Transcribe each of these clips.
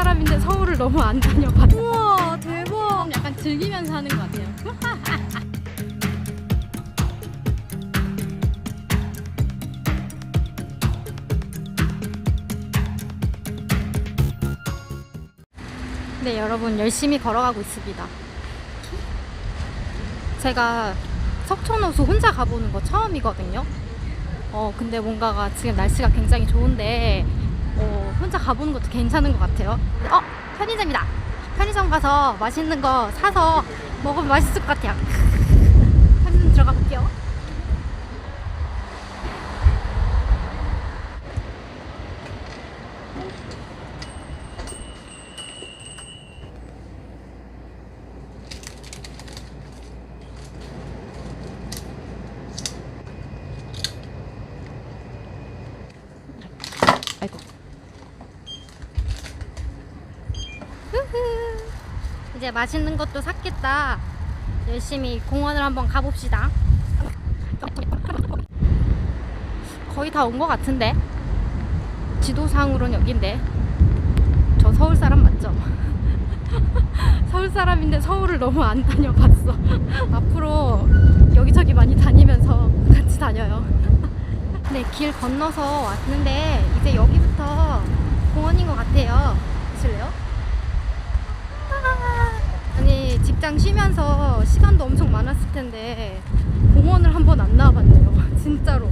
사람인데 서울을 너무 안 다녀봤어. 우와 대박. 약간 즐기면서 하는 것 같아요. 네, 여러분 열심히 걸어가고 있습니다. 제가 석촌호수 혼자 가보는 거 처음이거든요. 어, 근데 뭔가가 지금 날씨가 굉장히 좋은데 어, 혼자 가보는 것도 괜찮은 것 같아요. 어, 편의점이다. 편의점 가서 맛있는 거 사서 먹으면 맛있을 것 같아요. 편의점 들어가 볼게요. 아이고. 후후. 맛있는 것도 샀겠다. 열심히 공원을 한번 가봅시다. 거의 다 온 것 같은데. 지도상으로는 여긴데. 저 서울 사람 맞죠? 서울 사람인데 서울을 너무 안 다녀봤어. 앞으로 여기저기 많이 다니면서 같이 다녀요. 네, 길 건너서 왔는데 이제 여기부터 공원인 것 같아요. 보실래요? 아, 아니 직장 쉬면서 시간도 엄청 많았을 텐데 공원을 한번 안 나와봤네요. 진짜로.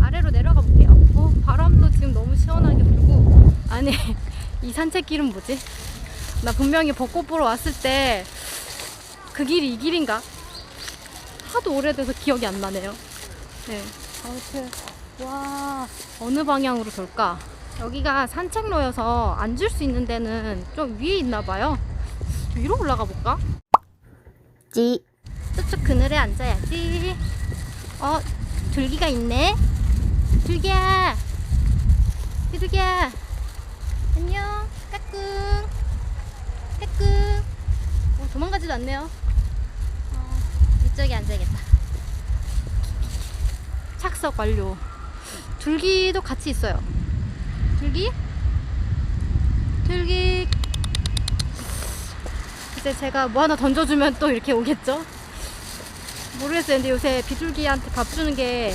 아래로 내려가 볼게요. 어, 바람도 지금 너무 시원하게 불고 아니 이 산책길은 뭐지? 나 분명히 벚꽃 보러 왔을 때 그 길이 이 길인가? 하도 오래돼서 기억이 안 나네요. 네. 아무튼 와 어느 방향으로 돌까? 여기가 산책로여서 앉을 수 있는 데는 좀 위에 있나 봐요. 위로 올라가 볼까? 찌. 저쪽 그늘에 앉아야지. 어, 들기가 있네. 들기야. 들기야. 안녕. 까꿍. 까꿍. 어, 도망가지도 않네요. 어, 이쪽에 앉아야겠다. 착석 완료. 둘기도 같이 있어요. 둘기? 둘기. 이제 제가 뭐 하나 던져주면 또 이렇게 오겠죠? 모르겠어요. 근데 요새 비둘기한테 밥 주는 게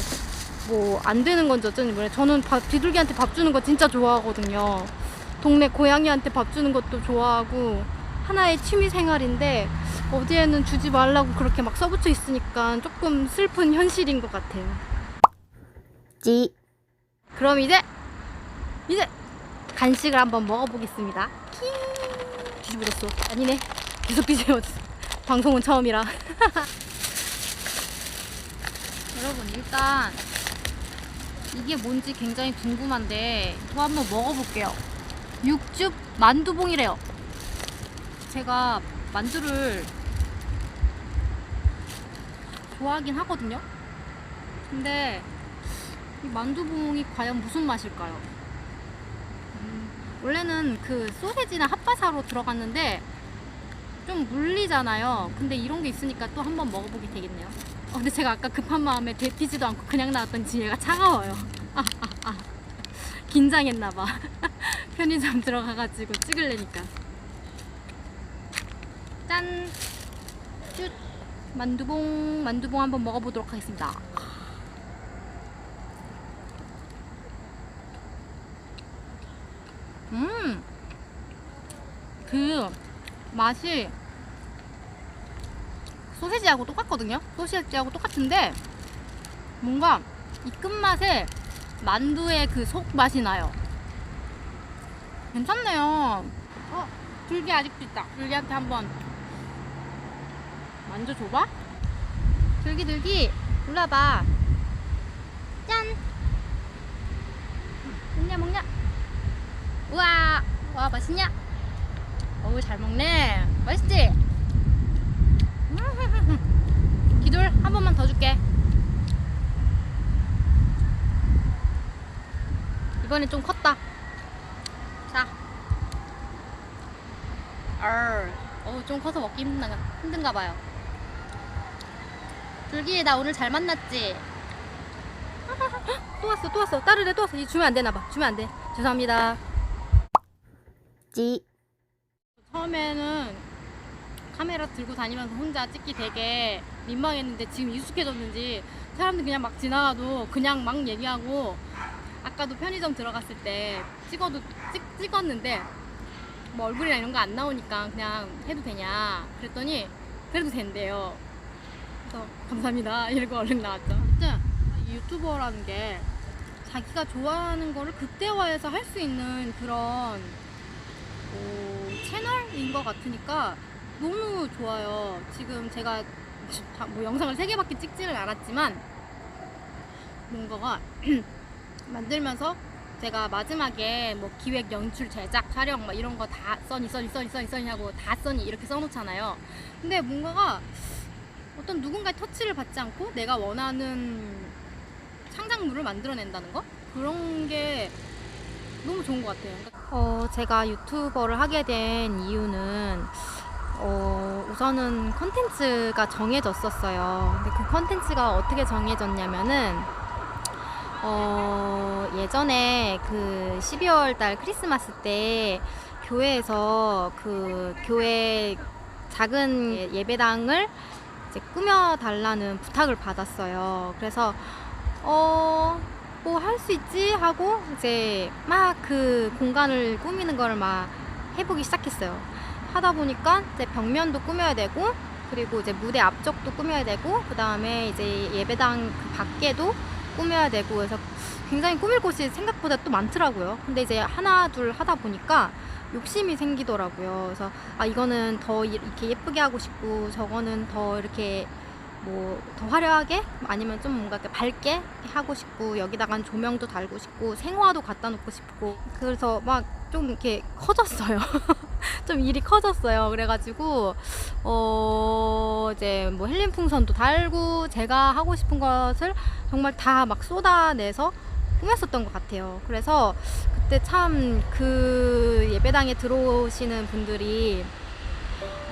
뭐 안 되는 건지 어쩐지 모르겠어요. 저는 밥- 비둘기한테 밥 주는 거 진짜 좋아하거든요. 동네 고양이한테 밥 주는 것도 좋아하고 하나의 취미 생활인데 어디에는 주지 말라고 그렇게 막 써붙여 있으니까 조금 슬픈 현실인 것 같아요. 찌. 그럼 이제 이제 간식을 한번 먹어보겠습니다. 키. 뒤집어졌어. 아니네. 뒤집어졌어. 방송은 처음이라. 여러분 일단 이게 뭔지 굉장히 궁금한데 저 한번 먹어볼게요. 육즙 만두봉이래요. 제가 만두를 좋아하긴 하거든요. 근데 이 만두봉이 과연 무슨 맛일까요? 음, 원래는 그 소세지나 핫바사로 들어갔는데 좀 물리잖아요. 근데 이런 게 있으니까 또 한번 먹어보게 되겠네요. 어, 근데 제가 아까 급한 마음에 데피지도 않고 그냥 나왔던 지혜가 차가워요. 아, 아, 아. 긴장했나봐. 편의점 들어가가지고 찍을래니까. 짠! 쭈! 만두봉, 만두봉 한번 먹어보도록 하겠습니다. 음! 그 맛이 소세지하고 똑같거든요? 소세지하고 똑같은데 뭔가 이 끝맛에 만두의 그 속 맛이 나요. 괜찮네요. 어, 줄기 아직도 있다. 줄기한테 한번 만져줘봐. 줄기 줄기 올라봐. 짠. 먹냐 먹냐. 우와, 와 맛있냐? 어우 잘 먹네. 맛있지? 음, 기돌 한 번만 더 줄게. 이번엔 좀 컸다. 자. 얼. 어우 좀 커서 먹기 힘든가, 힘든가 봐요. 줄기 나 오늘 잘 만났지? 또 왔어 또 왔어 따르래 또 왔어 이 주면 안 되나 봐 주면 안돼 죄송합니다 있지. 처음에는 카메라 들고 다니면서 혼자 찍기 되게 민망했는데 지금 익숙해졌는지 사람들 그냥 막 지나가도 그냥 막 얘기하고 아까도 편의점 들어갔을 때 찍어도 찍, 찍었는데 뭐 얼굴이나 이런 거 안 나오니까 그냥 해도 되냐 그랬더니 그래도 된대요. 그래서 감사합니다. 이러고 얼른 나왔죠. 진짜 이 유튜버라는 게 자기가 좋아하는 거를 극대화해서 할 수 있는 그런 어, 채널인 것 같으니까 너무 좋아요. 지금 제가 다- 뭐 영상을 세 개밖에 찍지는 않았지만 뭔가가 만들면서 제가 마지막에 뭐 기획, 연출, 제작, 촬영 막 이런 거 다 써니 써니 써니 써니 써니 하고 다 써니 이렇게 써놓잖아요. 근데 뭔가가 어떤 누군가의 터치를 받지 않고 내가 원하는 창작물을 만들어낸다는 거 그런 게 너무 좋은 것 같아요. 어, 제가 유튜버를 하게 된 이유는 어, 우선은 컨텐츠가 정해졌었어요. 근데 그 컨텐츠가 어떻게 정해졌냐면은 어, 예전에 그 12월 달 크리스마스 때 교회에서 그 교회 작은 예배당을 꾸며 달라는 부탁을 받았어요. 그래서 어, 뭐 할 수 있지 하고 이제 막 그 공간을 꾸미는 거를 막 해보기 시작했어요. 하다 보니까 이제 벽면도 꾸며야 되고 그리고 이제 무대 앞쪽도 꾸며야 되고 그 다음에 이제 예배당 그 밖에도 꾸며야 되고 그래서 굉장히 꾸밀 곳이 생각보다 또 많더라고요. 근데 이제 하나 둘 하다 보니까 욕심이 생기더라고요. 그래서 아 이거는 더 이렇게 예쁘게 하고 싶고 저거는 더 이렇게 뭐 더 화려하게 아니면 좀 뭔가 이렇게 밝게 하고 싶고 여기다가 조명도 달고 싶고 생화도 갖다 놓고 싶고 그래서 막 좀 이렇게 커졌어요. 좀 일이 커졌어요. 그래가지고 어 이제 뭐 헬륨 풍선도 달고 제가 하고 싶은 것을 정말 다 막 쏟아내서 꾸몄었던 것 같아요. 그래서 그때 참 그 예배당에 들어오시는 분들이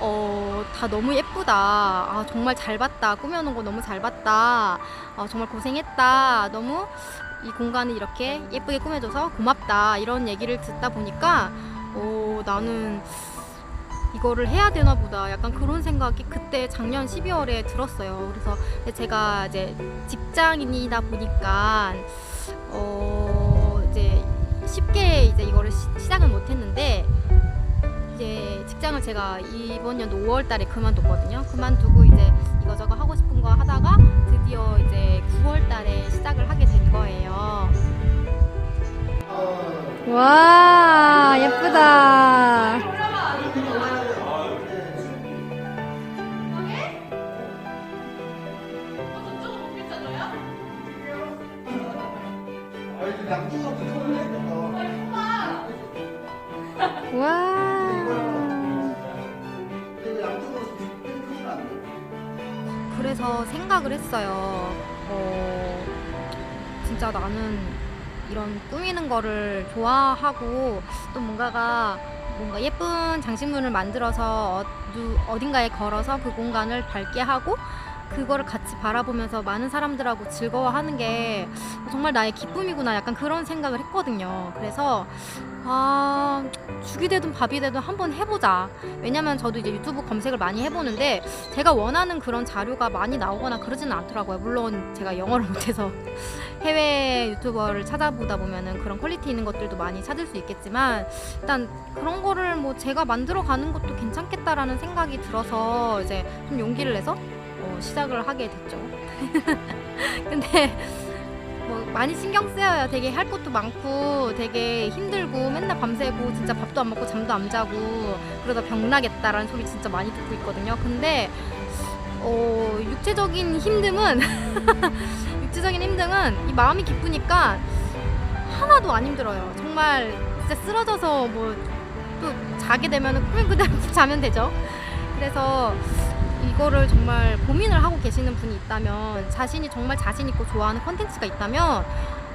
어, 다 너무 예쁘다. 아, 정말 잘 봤다. 꾸며놓은 거 너무 잘 봤다. 아, 정말 고생했다. 너무 이 공간을 이렇게 예쁘게 꾸며줘서 고맙다. 이런 얘기를 듣다 보니까, 어, 나는 이거를 해야 되나 보다. 약간 그런 생각이 그때 작년 12월에 들었어요. 그래서 제가 이제 직장인이다 보니까, 어, 이제 쉽게 이제 이거를 시, 시작을 못 했는데, 이제 직장을 제가 이번 연도 5월 달에 그만뒀거든요. 그만두고 이제 이거저거 하고 싶은 거 하다가 드디어 이제 9월 달에 시작을 하게 된 거예요. 와, 예쁘다. 했어요. 어, 진짜 나는 이런 꾸미는 거를 좋아하고 또 뭔가가 뭔가 예쁜 장식물을 만들어서 어딘가에 걸어서 그 공간을 밝게 하고 그거를 같이 바라보면서 많은 사람들하고 즐거워하는 게 정말 나의 기쁨이구나 약간 그런 생각을 했거든요. 그래서 아 죽이 되든 밥이 되든 한번 해보자. 왜냐면 저도 이제 유튜브 검색을 많이 해보는데 제가 원하는 그런 자료가 많이 나오거나 그러지는 않더라고요. 물론 제가 영어를 못해서 해외 유튜버를 찾아보다 보면은 그런 퀄리티 있는 것들도 많이 찾을 수 있겠지만 일단 그런 거를 뭐 제가 만들어 가는 것도 괜찮겠다라는 생각이 들어서 이제 좀 용기를 내서 어, 시작을 하게 됐죠. 근데 뭐 많이 신경 쓰여요. 되게 할 것도 많고 되게 힘들고 맨날 밤새고 진짜 밥도 안 먹고 잠도 안 자고 그러다 병나겠다라는 소리 진짜 많이 듣고 있거든요. 근데 어, 육체적인 힘듦은 육체적인 힘듦은 이 마음이 기쁘니까 하나도 안 힘들어요. 정말 진짜 쓰러져서 뭐 또 자게 되면 꿈이 그대로 자면 되죠. 그래서 이거를 정말 고민을 하고 계시는 분이 있다면 자신이 정말 자신 있고 좋아하는 컨텐츠가 있다면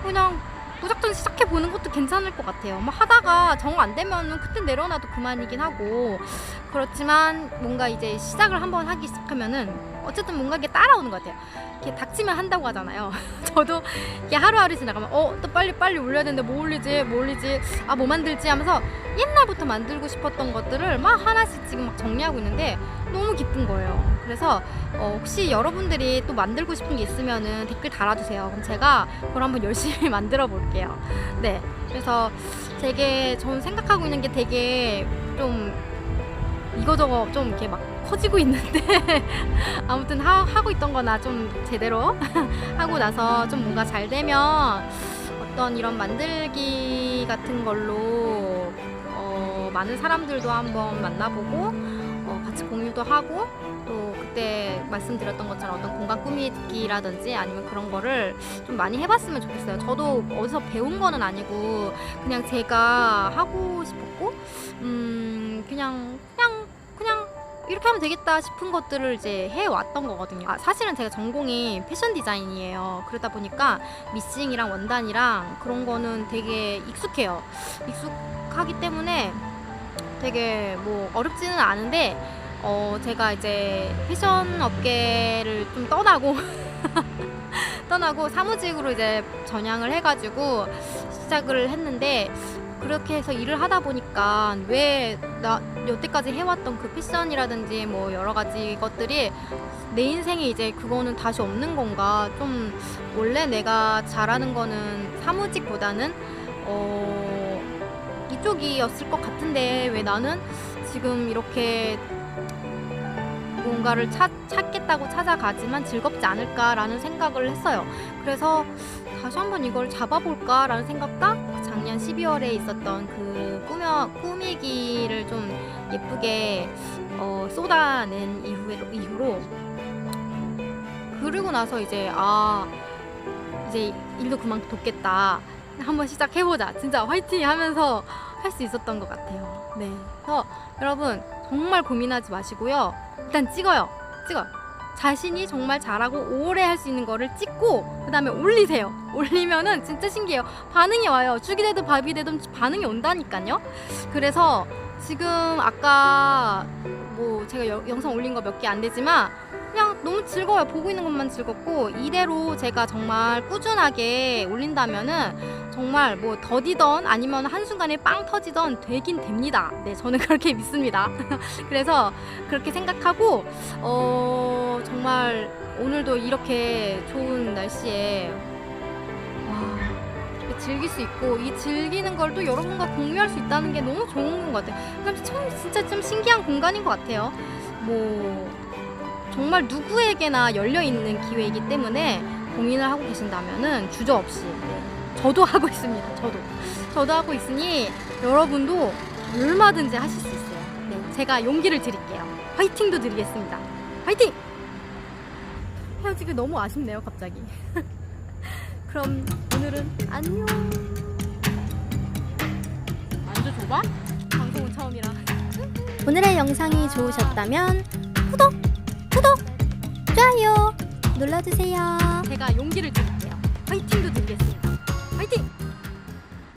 그냥 무작정 시작해 보는 것도 괜찮을 것 같아요. 뭐 하다가 정 안 되면은 그때 내려놔도 그만이긴 하고 그렇지만 뭔가 이제 시작을 한번 하기 시작하면은 어쨌든 뭔가 이게 따라오는 것 같아요. 이렇게 닥치면 한다고 하잖아요. 저도 이게 하루하루 지나가면 어 또 빨리 빨리 올려야 되는데 뭐 올리지 뭐 올리지 아 뭐 만들지 하면서 옛날부터 만들고 싶었던 것들을 막 하나씩 지금 막 정리하고 있는데. 그래서 어, 혹시 여러분들이 또 만들고 싶은 게 있으면은 댓글 달아주세요. 그럼 제가 그걸 한번 열심히 만들어 볼게요. 네. 그래서 되게 저는 생각하고 있는 게 되게 좀 이거저거 좀 이렇게 막 커지고 있는데 아무튼 하, 하고 있던 거나 좀 제대로 하고 나서 좀 뭔가 잘 되면 어떤 이런 만들기 같은 걸로 어, 많은 사람들도 한번 만나보고 어, 같이 공유도 하고 또 그때 말씀드렸던 것처럼 어떤 공간 꾸미기라든지 아니면 그런 거를 좀 많이 해봤으면 좋겠어요. 저도 어디서 배운 거는 아니고 그냥 제가 하고 싶었고 음 그냥 그냥 그냥 이렇게 하면 되겠다 싶은 것들을 이제 해왔던 거거든요. 아, 사실은 제가 전공이 패션 디자인이에요. 그러다 보니까 미싱이랑 원단이랑 그런 거는 되게 익숙해요. 익숙하기 때문에 되게 뭐 어렵지는 않은데 어 제가 이제 패션 업계를 좀 떠나고 떠나고 사무직으로 이제 전향을 해가지고 시작을 했는데 그렇게 해서 일을 하다 보니까 왜 나 여태까지 해왔던 그 패션이라든지 뭐 여러 가지 것들이 내 인생에 이제 그거는 다시 없는 건가? 좀 원래 내가 잘하는 거는 사무직보다는 어 이쪽이었을 것 같은데 왜 나는 지금 이렇게 뭔가를 찾, 찾겠다고 찾아가지만 즐겁지 않을까라는 생각을 했어요. 그래서 다시 한번 이걸 잡아볼까라는 생각과 그 작년 12월에 있었던 그 꾸며, 꾸미기를 좀 예쁘게 어, 쏟아낸 이후로, 이후로 그리고 나서 이제 아 이제 일도 그만뒀겠다 한번 시작해보자 진짜 화이팅 하면서 할 수 있었던 것 같아요. 네. 그래서 여러분 정말 고민하지 마시고요. 일단 찍어요. 찍어요. 자신이 정말 잘하고 오래 할 수 있는 거를 찍고 그 다음에 올리세요. 올리면은 진짜 신기해요. 반응이 와요. 죽이 되든 밥이 되든 반응이 온다니까요. 그래서 지금 아까 뭐 제가 여- 영상 올린 거 몇 개 안 되지만 그냥 너무 즐거워요. 보고 있는 것만 즐겁고 이대로 제가 정말 꾸준하게 올린다면은 정말 뭐 더디던 아니면 한순간에 빵 터지던 되긴 됩니다 네 저는 그렇게 믿습니다 그래서 그렇게 생각하고 어 정말 오늘도 이렇게 좋은 날씨에 즐길 수 있고 이 즐기는 걸 또 여러분과 공유할 수 있다는 게 너무 좋은 것 같아요. 그럼 참 진짜 좀 신기한 공간인 것 같아요. 뭐 정말 누구에게나 열려 있는 기회이기 때문에 고민을 하고 계신다면은 주저 없이 네. 저도 하고 있습니다. 저도 저도 하고 있으니 여러분도 얼마든지 하실 수 있어요. 네, 제가 용기를 드릴게요. 화이팅도 드리겠습니다. 화이팅! 헤어지기 너무 아쉽네요, 갑자기. 그럼 오늘은 안녕. 만져줘봐? 방송은 처음이라. 오늘의 영상이 좋으셨다면 구독, 구독, 좋아요 눌러주세요. 제가 용기를 드릴게요. 화이팅도 드리겠습니다.